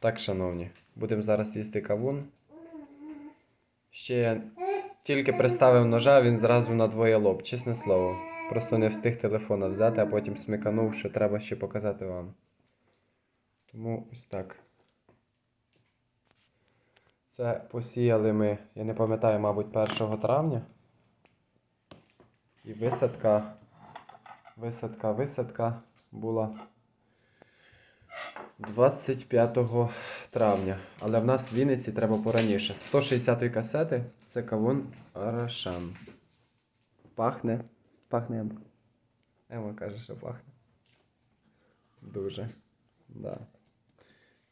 Так, шановні, будемо зараз їсти кавун. Ще я тільки приставив ножа, він зразу на двоє лоб, чесне слово. Просто не встиг телефона взяти, а потім смиканув, що треба ще показати вам. Тому ось так. Це посіяли ми, я не пам'ятаю, мабуть, 1 травня. І висадка, висадка, висадка була 25 травня. Але в нас в Вінниці треба пораніше. 160-ї касети це кавун Арашан. Пахне. Пахне Ема. Ема каже, що пахне. Дуже. Да.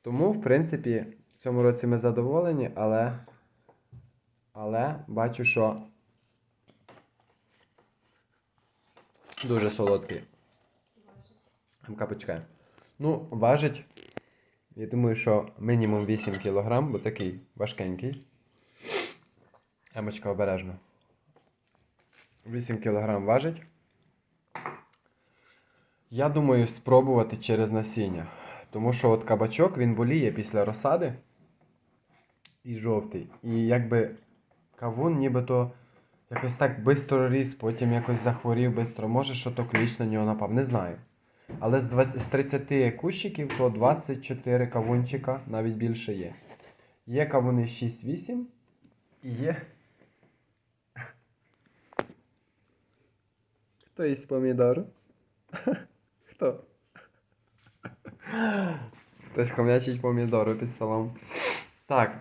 Тому, в принципі, в цьому році ми задоволені, але. Але бачу, що дуже солодкий. Емка почекай. Ну, важить. Я думаю, що мінімум 8 кг, бо такий важкенький. Емочка обережно. 8 кг важить. Я думаю спробувати через насіння. Тому що от кабачок він боліє після розсади і жовтий. І якби кавун нібито якось так швидко ріс, потім якось захворів швидко. Може, що то кліч на нього напав, не знаю. Але з, 20, з 30 кущиків, то 24 кавунчика, навіть більше є. Є кавуни 6-8 і є. Хто їсть помідор? Хто? Хтось хомячить помідору під столом. Так,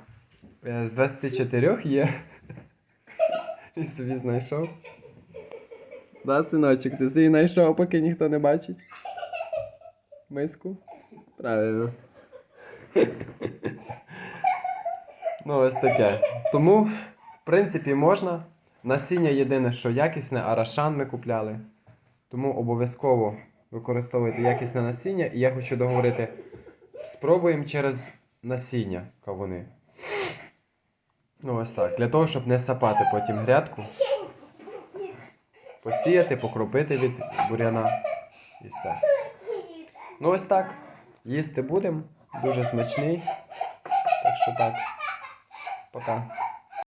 е, з 24 є. І собі знайшов. Да, синочок, ти собі знайшов, поки ніхто не бачить. Миску? Правильно. ну, ось таке. Тому, в принципі, можна. Насіння єдине, що якісне, арашан ми купляли. Тому обов'язково використовуйте якісне насіння. І я хочу договорити, спробуємо через насіння кавуни. Ну, ось так. Для того, щоб не сапати потім грядку. Посіяти, покропити від буряна і все. Ну ось так. Їсти будемо. Дуже смачний. Так що так. Пока.